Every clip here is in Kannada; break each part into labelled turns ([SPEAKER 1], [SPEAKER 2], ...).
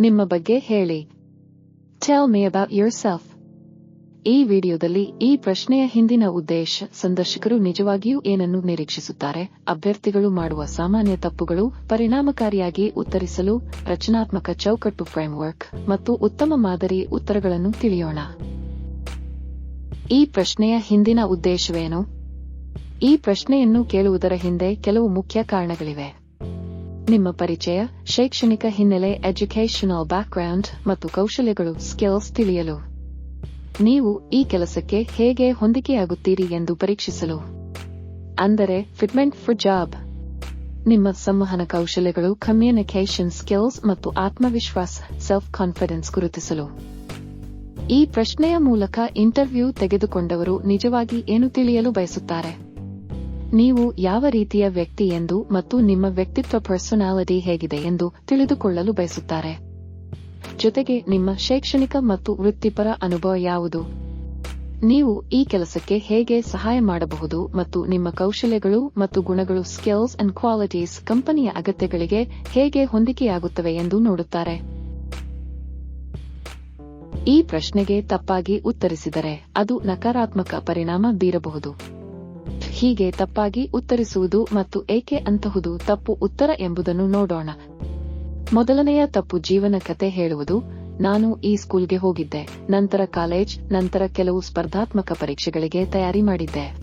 [SPEAKER 1] ನಿಮ್ಮ ಬಗ್ಗೆ ಹೇಳಿ. Tell me about yourself ಈ ವಿಡಿಯೋದಲ್ಲಿ ಈ ಪ್ರಶ್ನೆಯ ಹಿಂದಿನ ಉದ್ದೇಶ, ಸಂದರ್ಶಕರು ನಿಜವಾಗಿಯೂ ಏನನ್ನು ನಿರೀಕ್ಷಿಸುತ್ತಾರೆ, ಅಭ್ಯರ್ಥಿಗಳು ಮಾಡುವ ಸಾಮಾನ್ಯ ತಪ್ಪುಗಳು, ಪರಿಣಾಮಕಾರಿಯಾಗಿ ಉತ್ತರಿಸಲು ರಚನಾತ್ಮಕ ಚೌಕಟ್ಟು ಫ್ರೇಮ್ವರ್ಕ್ ಮತ್ತು ಉತ್ತಮ ಮಾದರಿ ಉತ್ತರಗಳನ್ನು ತಿಳಿಯೋಣ. ಈ ಪ್ರಶ್ನೆಯ ಹಿಂದಿನ ಉದ್ದೇಶವೇನು? ಈ ಪ್ರಶ್ನೆಯನ್ನು ಕೇಳುವುದರ ಹಿಂದೆ ಕೆಲವು ಮುಖ್ಯ ಕಾರಣಗಳಿವೆ. ನಿಮ್ಮ ಪರಿಚಯ, ಶೈಕ್ಷಣಿಕ ಹಿನ್ನೆಲೆ ಎಜುಕೇಶನಲ್ ಬ್ಯಾಕ್ಗ್ರೌಂಡ್ ಮತ್ತು ಕೌಶಲ್ಯಗಳು ಸ್ಕಿಲ್ಸ್ ತಿಳಿಯಲು. ನೀವು ಈ ಕೆಲಸಕ್ಕೆ ಹೇಗೆ ಹೊಂದಿಕೆಯಾಗುತ್ತೀರಿ ಎಂದು ಪರೀಕ್ಷಿಸಲು. ಅಂದರೆ ಫಿಟ್ಮೆಂಟ್ ಫಾರ್ ಜಾಬ್ ನಿಮ್ಮ ಸಂವಹನ ಕೌಶಲ್ಯಗಳು ಕಮ್ಯುನಿಕೇಷನ್ ಸ್ಕಿಲ್ಸ್ ಮತ್ತು ಆತ್ಮವಿಶ್ವಾಸ ಸೆಲ್ಫ್ ಕಾನ್ಫಿಡೆನ್ಸ್ ಗುರುತಿಸಲು. ಈ ಪ್ರಶ್ನೆಯ ಮೂಲಕ ಇಂಟರ್ವ್ಯೂ ತೆಗೆದುಕೊಂಡವರು ನಿಜವಾಗಿ ಏನು ತಿಳಿಯಲು ಬಯಸುತ್ತಾರೆ? ನೀವು ಯಾವ ರೀತಿಯ ವ್ಯಕ್ತಿ ಎಂದು ಮತ್ತು ನಿಮ್ಮ ವ್ಯಕ್ತಿತ್ವ ಪರ್ಸನಾಲಿಟಿ ಹೇಗಿದೆ ಎಂದು ತಿಳಿದುಕೊಳ್ಳಲು ಬಯಸುತ್ತಾರೆ. ಜೊತೆಗೆ ನಿಮ್ಮ ಶೈಕ್ಷಣಿಕ ಮತ್ತು ವೃತ್ತಿಪರ ಅನುಭವ ಯಾವುದು? ನೀವು ಈ ಕೆಲಸಕ್ಕೆ ಹೇಗೆ ಸಹಾಯ ಮಾಡಬಹುದು ಮತ್ತು ನಿಮ್ಮ ಕೌಶಲ್ಯಗಳು ಮತ್ತು ಗುಣಗಳು ಸ್ಕಿಲ್ಸ್ ಅಂಡ್ ಕ್ವಾಲಿಟೀಸ್ ಕಂಪನಿಯ ಅಗತ್ಯಗಳಿಗೆ ಹೇಗೆ ಹೊಂದಿಕೆಯಾಗುತ್ತವೆ ಎಂದು ನೋಡುತ್ತಾರೆ. ಈ ಪ್ರಶ್ನೆಗೆ ತಪ್ಪಾಗಿ ಉತ್ತರಿಸಿದರೆ ಅದು ನಕಾರಾತ್ಮಕ ಪರಿಣಾಮ ಬೀರಬಹುದು. ಹೀಗೆ ತಪ್ಪಾಗಿ ಉತ್ತರಿಸುವುದು ಮತ್ತು ಏಕೆ ಅಂತಹುದು ತಪ್ಪು ಉತ್ತರ ಎಂಬುದನ್ನು ನೋಡೋಣ. ಮೊದಲನೆಯ ತಪ್ಪು ಜೀವನ ಕತೆ ಹೇಳುವುದು, ನಾನು ಈ ಸ್ಕೂಲ್ಗೆ ಹೋಗಿದ್ದೆ, ನಂತರ ಕಾಲೇಜ್, ನಂತರ ಕೆಲವು ಸ್ಪರ್ಧಾತ್ಮಕ ಪರೀಕ್ಷೆಗಳಿಗೆ ತಯಾರಿ ಮಾಡಿದ್ದೆ.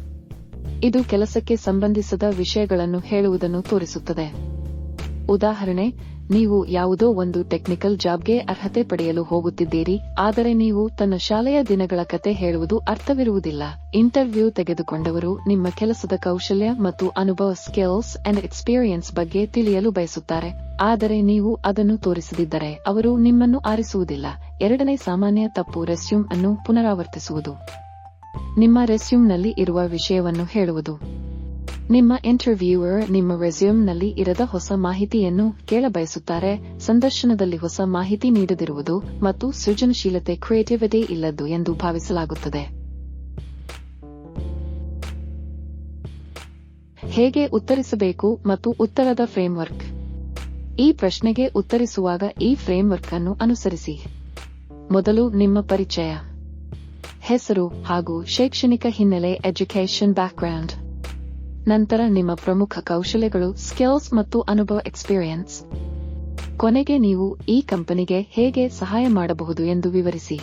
[SPEAKER 1] ಇದು ಕೆಲಸಕ್ಕೆ ಸಂಬಂಧಿಸಿದ ವಿಷಯಗಳನ್ನು ಹೇಳುವುದನ್ನು ತೋರಿಸುತ್ತದೆ. ಉದಾಹರಣೆ, ನೀವು ಯಾವುದೋ ಒಂದು ಟೆಕ್ನಿಕಲ್ ಜಾಬ್ಗೆ ಅರ್ಹತೆ ಪಡೆಯಲು ಹೋಗುತ್ತಿದ್ದೀರಿ, ಆದರೆ ನೀವು ತನ್ನ ಶಾಲೆಯ ದಿನಗಳ ಕತೆ ಹೇಳುವುದು ಅರ್ಥವಿರುವುದಿಲ್ಲ. ಇಂಟರ್ವ್ಯೂ ತೆಗೆದುಕೊಂಡವರು ನಿಮ್ಮ ಕೆಲಸದ ಕೌಶಲ್ಯ ಮತ್ತು ಅನುಭವ ಸ್ಕಿಲ್ಸ್ ಅಂಡ್ ಎಕ್ಸ್ಪೀರಿಯನ್ಸ್ ಬಗ್ಗೆ ತಿಳಿಯಲು ಬಯಸುತ್ತಾರೆ. ಆದರೆ ನೀವು ಅದನ್ನು ತೋರಿಸದಿದ್ದರೆ ಅವರು ನಿಮ್ಮನ್ನು ಆರಿಸುವುದಿಲ್ಲ. ಎರಡನೇ ಸಾಮಾನ್ಯ ತಪ್ಪು ರೆಸ್ಯೂಮ್ ಅನ್ನು ಪುನರಾವರ್ತಿಸುವುದು. ನಿಮ್ಮ ರೆಸ್ಯೂಮ್ನಲ್ಲಿ ಇರುವ ವಿಷಯವನ್ನು ಹೇಳುವುದು. ನಿಮ್ಮ ಇಂಟರ್ವ್ಯೂವರ್ ನಿಮ್ಮ ರೆಸ್ಯೂಮ್ನಲ್ಲಿ ಇರದ ಹೊಸ ಮಾಹಿತಿಯನ್ನು ಕೇಳಬಯಸುತ್ತಾರೆ ಸಂದರ್ಶನದಲ್ಲಿ ಹೊಸ ಮಾಹಿತಿ ನೀಡದಿರುವುದು ಮತ್ತು ಸೃಜನಶೀಲತೆ ಕ್ರಿಯೇಟಿವಿಟಿ ಇಲ್ಲದ್ದು ಎಂದು ಭಾವಿಸಲಾಗುತ್ತದೆ. ಹೇಗೆ ಉತ್ತರಿಸಬೇಕು ಮತ್ತು ಉತ್ತರದ ಫ್ರೇಮ್ವರ್ಕ್ ಈ ಪ್ರಶ್ನೆಗೆ ಉತ್ತರಿಸುವಾಗ ಈ ಫ್ರೇಮ್ವರ್ಕ್ ಅನ್ನು ಅನುಸರಿಸಿ. ಮೊದಲು ನಿಮ್ಮ ಪರಿಚಯ. ಹೆಸರು ಹಾಗೂ ಶೈಕ್ಷಣಿಕ ಹಿನ್ನೆಲೆ ಎಜುಕೇಷನ್ ಬ್ಯಾಕ್ಗ್ರೌಂಡ್ ನಂತರ ನಿಮ್ಮ ಪ್ರಮುಖ ಕೌಶಲ್ಯಗಳು ಸ್ಕಿಲ್ಸ್ ಮತ್ತು ಅನುಭವ ಎಕ್ಸ್ಪೀರಿಯನ್ಸ್ ಕೊನೆಗೆ ನೀವು ಈ ಕಂಪನಿಗೆ ಹೇಗೆ ಸಹಾಯ ಮಾಡಬಹುದು ಎಂದು ವಿವರಿಸಿ.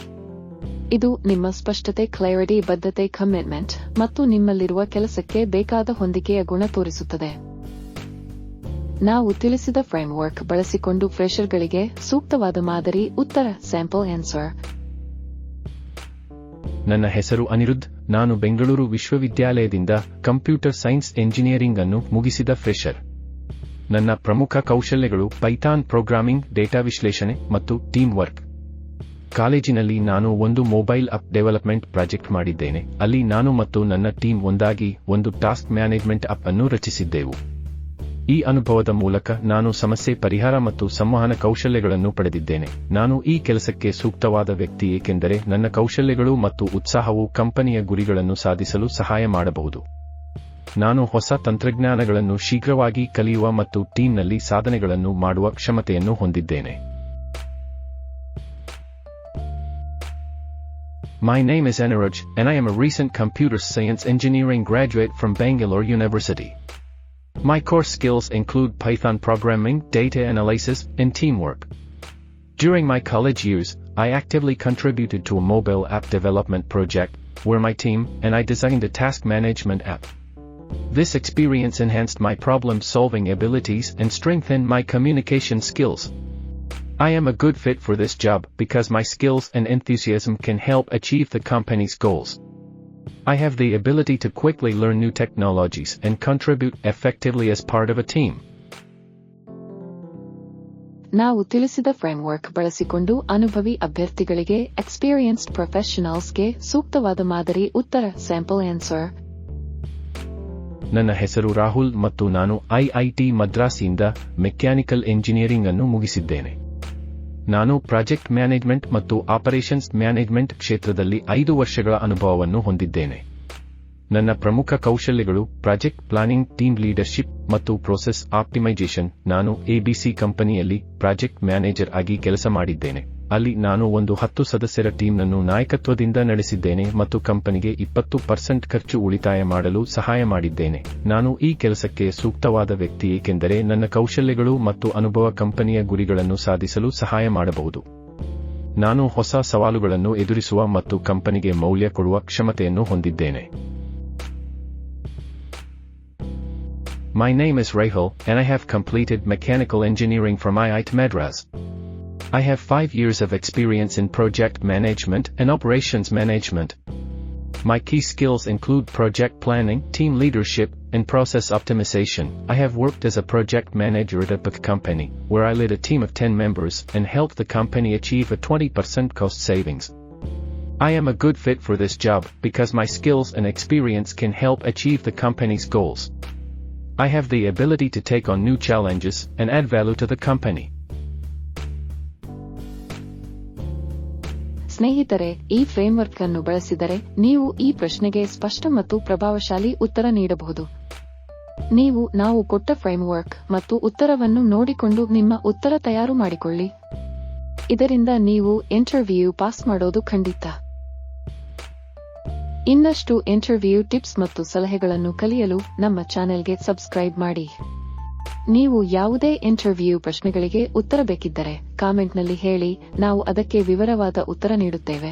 [SPEAKER 1] ಇದು ನಿಮ್ಮ ಸ್ಪಷ್ಟತೆ ಕ್ಲಾರಿಟಿ ಬದ್ಧತೆ ಕಮಿಟ್ಮೆಂಟ್ ಮತ್ತು ನಿಮ್ಮಲ್ಲಿರುವ ಕೆಲಸಕ್ಕೆ ಬೇಕಾದ ಹೊಂದಿಕೆಯ ಗುಣ ತೋರಿಸುತ್ತದೆ. ನಾವು ತಿಳಿಸಿದ ಫ್ರೇಮ್ವರ್ಕ್ ಬಳಸಿಕೊಂಡು ಫ್ರೆಷರ್ಗಳಿಗೆ ಸೂಕ್ತವಾದ ಮಾದರಿ, ಉತ್ತರ ಸ್ಯಾಂಪಲ್ ಆನ್ಸರ್
[SPEAKER 2] ನನ್ನ ಹೆಸರು ಅನಿರುದ್ಧ್. ನಾನು ಬೆಂಗಳೂರು ವಿಶ್ವವಿದ್ಯಾಲಯದಿಂದ ಕಂಪ್ಯೂಟರ್ ಸೈನ್ಸ್ ಎಂಜಿನಿಯರಿಂಗ್ ಅನ್ನು ಮುಗಿಸಿದ ಫ್ರೆಷರ್. ನನ್ನ ಪ್ರಮುಖ ಕೌಶಲ್ಯಗಳು ಪೈಥಾನ್ ಪ್ರೋಗ್ರಾಮಿಂಗ್, ಡೇಟಾ ವಿಶ್ಲೇಷಣೆ ಮತ್ತು ಟೀಮ್ ವರ್ಕ್. ಕಾಲೇಜಿನಲ್ಲಿ ನಾನು ಒಂದು ಮೊಬೈಲ್ ಅಪ್ ಡೆವಲಪ್ಮೆಂಟ್ ಪ್ರಾಜೆಕ್ಟ್ ಮಾಡಿದ್ದೇನೆ. ಅಲ್ಲಿ ನಾನು ಮತ್ತು ನನ್ನ ಟೀಮ್ ಒಂದಾಗಿ ಒಂದು ಟಾಸ್ಕ್ ಮ್ಯಾನೇಜ್ಮೆಂಟ್ ಅಪ್ ಅನ್ನು ರಚಿಸಿದ್ದೆವು. ಈ ಅನುಭವದ ಮೂಲಕ ನಾನು ಸಮಸ್ಯೆ ಪರಿಹಾರ ಮತ್ತು ಸಂವಹನ ಕೌಶಲ್ಯಗಳನ್ನು ಪಡೆದಿದ್ದೇನೆ. ನಾನು ಈ ಕೆಲಸಕ್ಕೆ ಸೂಕ್ತವಾದ ವ್ಯಕ್ತಿ ಏಕೆಂದರೆ ನನ್ನ ಕೌಶಲ್ಯಗಳು ಮತ್ತು ಉತ್ಸಾಹವು ಕಂಪನಿಯ ಗುರಿಗಳನ್ನು ಸಾಧಿಸಲು ಸಹಾಯ ಮಾಡಬಹುದು. ನಾನು ಹೊಸ ತಂತ್ರಜ್ಞಾನಗಳನ್ನು ಶೀಘ್ರವಾಗಿ ಕಲಿಯುವ ಮತ್ತು ಟೀಮ್ನಲ್ಲಿ ಸಾಧನೆಗಳನ್ನು ಮಾಡುವ ಕ್ಷಮತೆಯನ್ನು ಹೊಂದಿದ್ದೇನೆ. My name is Anuraj, and I am a recent computer science engineering graduate from Bangalore University. My core skills include Python programming, data analysis, and teamwork. During my college years, I actively contributed to a mobile app development project, where my team and I designed a task management app. This experience enhanced my problem-solving abilities and strengthened my communication skills. I am a good fit for this job because my skills and enthusiasm can help achieve the company's goals. I have the ability to quickly learn new technologies and contribute effectively as part of a team.
[SPEAKER 1] ನಾವು ತಿಳಿಸಿದ ಫ್ರೇಮ್ವರ್ಕ್ ಬಳಸಿಕೊಂಡು ಅನುಭವಿ ಅಭ್ಯರ್ಥಿಗಳಿಗೆ ಎಕ್ಸ್ಪೀರಿಯನ್ಸ್ಡ್ ಪ್ರೊಫೆಷನಲ್ಸ್ಗೆ ಸೂಕ್ತವಾದ ಮಾದರಿ ಉತ್ತರ ಸ್ಯಾಂಪಲ್ ಆನ್ಸರ್
[SPEAKER 2] ನನ್ನ ಹೆಸರು ರಾಹುಲ್ ಮತ್ತು ನಾನು ಐಐಟಿ ಮದ್ರಾಸಿಯಿಂದ ಮೆಕ್ಯಾನಿಕಲ್ ಎಂಜಿನಿಯರಿಂಗ್ ಅನ್ನು ಮುಗಿಸಿದ್ದೇನೆ ನಾನು ಪ್ರಾಜೆಕ್ಟ್ ಮ್ಯಾನೇಜ್ಮೆಂಟ್ ಮತ್ತು ಆಪರೇಷನ್ಸ್ ಮ್ಯಾನೇಜ್ಮೆಂಟ್ ಕ್ಷೇತ್ರದಲ್ಲಿ ಐದು ವರ್ಷಗಳ ಅನುಭವವನ್ನು ಹೊಂದಿದ್ದೇನೆ. ನನ್ನ ಪ್ರಮುಖ ಕೌಶಲ್ಯಗಳು ಪ್ರಾಜೆಕ್ಟ್ ಪ್ಲಾನಿಂಗ್, ಟೀಮ್ ಲೀಡರ್ಶಿಪ್ ಮತ್ತು ಪ್ರೋಸೆಸ್ ಆಪ್ಟಿಮೈಜೇಷನ್ ನಾನು ಎಬಿಸಿ ಕಂಪನಿಯಲ್ಲಿ ಪ್ರಾಜೆಕ್ಟ್ ಮ್ಯಾನೇಜರ್ ಆಗಿ ಕೆಲಸ ಮಾಡಿದ್ದೇನೆ. ಅಲ್ಲಿ ನಾನು ಒಂದು ಹತ್ತು ಸದಸ್ಯರ ಟೀಮ್ನನ್ನು ನಾಯಕತ್ವದಿಂದ ನಡೆಸಿದ್ದೇನೆ ಮತ್ತು ಕಂಪನಿಗೆ ಇಪ್ಪತ್ತು ಪರ್ಸೆಂಟ್ ಖರ್ಚು ಉಳಿತಾಯ ಮಾಡಲು ಸಹಾಯ ಮಾಡಿದ್ದೇನೆ. ನಾನು ಈ ಕೆಲಸಕ್ಕೆ ಸೂಕ್ತವಾದ ವ್ಯಕ್ತಿ ಏಕೆಂದರೆ ನನ್ನ ಕೌಶಲ್ಯಗಳು ಮತ್ತು ಅನುಭವ ಕಂಪನಿಯ ಗುರಿಗಳನ್ನು ಸಾಧಿಸಲು ಸಹಾಯ ಮಾಡಬಹುದು. ನಾನು ಹೊಸ ಸವಾಲುಗಳನ್ನು ಎದುರಿಸುವ ಮತ್ತು ಕಂಪನಿಗೆ ಮೌಲ್ಯ ಕೊಡುವ ಕ್ಷಮತೆಯನ್ನು ಹೊಂದಿದ್ದೇನೆ. My name is Rahul, and I have completed mechanical engineering from IIT Madras. I have five years of experience in project management and operations management. My key skills include project planning, team leadership, and process optimization. I have worked as a project manager at a book company, where I led a team of 10 members and helped the company achieve a 20% cost savings. I am a good fit for this job because my skills and experience can help achieve the company's goals. I have the ability to take on new challenges and add value to the company.
[SPEAKER 1] ಸ್ನೇಹಿತರೆ, ಈ ಫ್ರೇಮ್ವರ್ಕ್ ಅನ್ನು ಬಳಸಿದರೆ ನೀವು ಈ ಪ್ರಶ್ನೆಗೆ ಸ್ಪಷ್ಟ ಮತ್ತು ಪ್ರಭಾವಶಾಲಿ ಉತ್ತರ ನೀಡಬಹುದು. ನೀವು, ನಾವು ಕೊಟ್ಟ ಫ್ರೇಮ್ವರ್ಕ್ ಮತ್ತು ಉತ್ತರವನ್ನು ನೋಡಿಕೊಂಡು ನಿಮ್ಮ ಉತ್ತರ ತಯಾರು ಮಾಡಿಕೊಳ್ಳಿ. ಇದರಿಂದ ನೀವು ಇಂಟರ್ವ್ಯೂ ಪಾಸ್ ಮಾಡೋದು ಖಂಡಿತ. ಇನ್ನಷ್ಟು ಇಂಟರ್ವ್ಯೂ ಟಿಪ್ಸ್ ಮತ್ತು ಸಲಹೆಗಳನ್ನು ಕಲಿಯಲು ನಮ್ಮ ಚಾನೆಲ್ಗೆ ಸಬ್ಸ್ಕ್ರೈಬ್ ಮಾಡಿ. ನೀವು ಯಾವುದೇ ಇಂಟರ್ವ್ಯೂ ಪ್ರಶ್ನೆಗಳಿಗೆ ಉತ್ತರ ಬೇಕಿದ್ದರೆ ಕಾಮೆಂಟ್ನಲ್ಲಿ ಹೇಳಿ ನಾವು ಅದಕ್ಕೆ ವಿವರವಾದ ಉತ್ತರ ನೀಡುತ್ತೇವೆ.